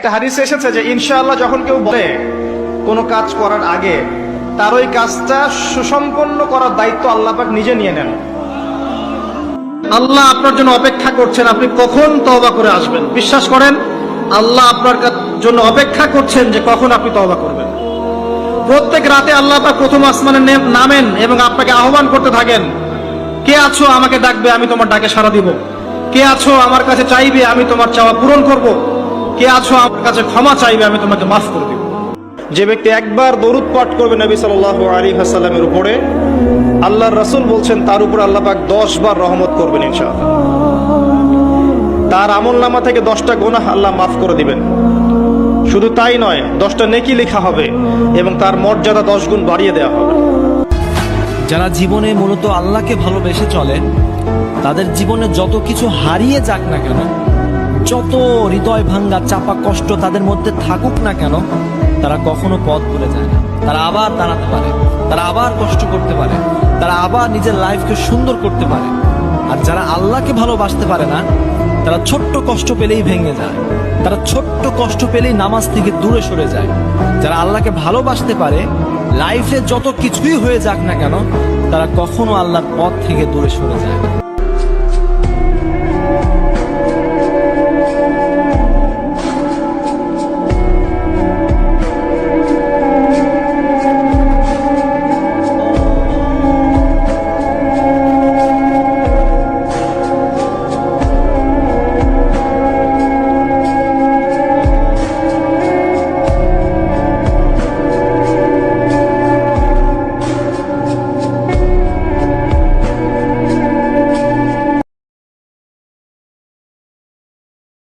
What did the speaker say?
একটা হাদিস এসেছে যে ইনশাআল্লাহ যখন কেউ বলে কোনো কাজ করার আগে, তার ওই কাজটা সুসম্পন্ন করার দায়িত্ব আল্লাহ পাক নিজে নিয়ে নেন। আল্লাহ আপনার জন্য অপেক্ষা করছেন, আপনি কখন তওবা করে আসবেন? বিশ্বাস করেন, আল্লাহ আপনার জন্য অপেক্ষা করছেন যে কখন আপনি তওবা করবেন। প্রত্যেক রাতে আল্লাহ পাক প্রথম আসমানে নামেন এবং আপনাকে আহ্বান করতে থাকেন, কে আছো আমাকে ডাকবে, আমি তোমার ডাকে সাড়া দিব। কে আছো আমার কাছে চাইবে, আমি তোমার চাওয়া পূরণ করব। কে আছো আমার কাছে ক্ষমা চাইবে, আমি তোমাকে মাফ করে দিব। যে ব্যক্তি একবার দরুদ পাঠ করবে নবী সাল্লাল্লাহু আলাইহি ওয়াসাল্লামের উপরে, আল্লাহর রাসূল বলছেন, তার উপর আল্লাহ পাক 10 বার রহমত করবেন ইনশাআল্লাহ। তার আমল নামা থেকে দশটা গোনাহ আল্লাহ মাফ করে দিবেন। শুধু তাই নয়, দশটা নেকি লেখা হবে এবং তার মর্যাদা দশ গুণ বাড়িয়ে দেওয়া হবে। যারা জীবনে মূলত আল্লাহকে ভালোবেসে চলে, তাদের জীবনে যত কিছু হারিয়ে যাক না কেন যত হৃদয় ভাঙ্গা, চাপা কষ্ট তাদের মধ্যে থাকুক না কেন, তারা কখনো পথ ভুলে যায় না। তারা আবার দাঁড়াতে পারে, তারা আবার কষ্ট করতে পারে, তারা আবার নিজের লাইফকে সুন্দর করতে পারে। আর যারা আল্লাহকে ভালোবাসতে পারে না, তারা ছোট্ট কষ্ট পেলেই ভেঙে যায়, তারা ছোট্ট কষ্ট পেলেই নামাজ থেকে দূরে সরে যায়। যারা আল্লাহকে ভালোবাসতে পারে, লাইফে যত কিছুই হয়ে যাক না কেন, তারা কখনো আল্লাহর পথ থেকে দূরে সরে যায় না।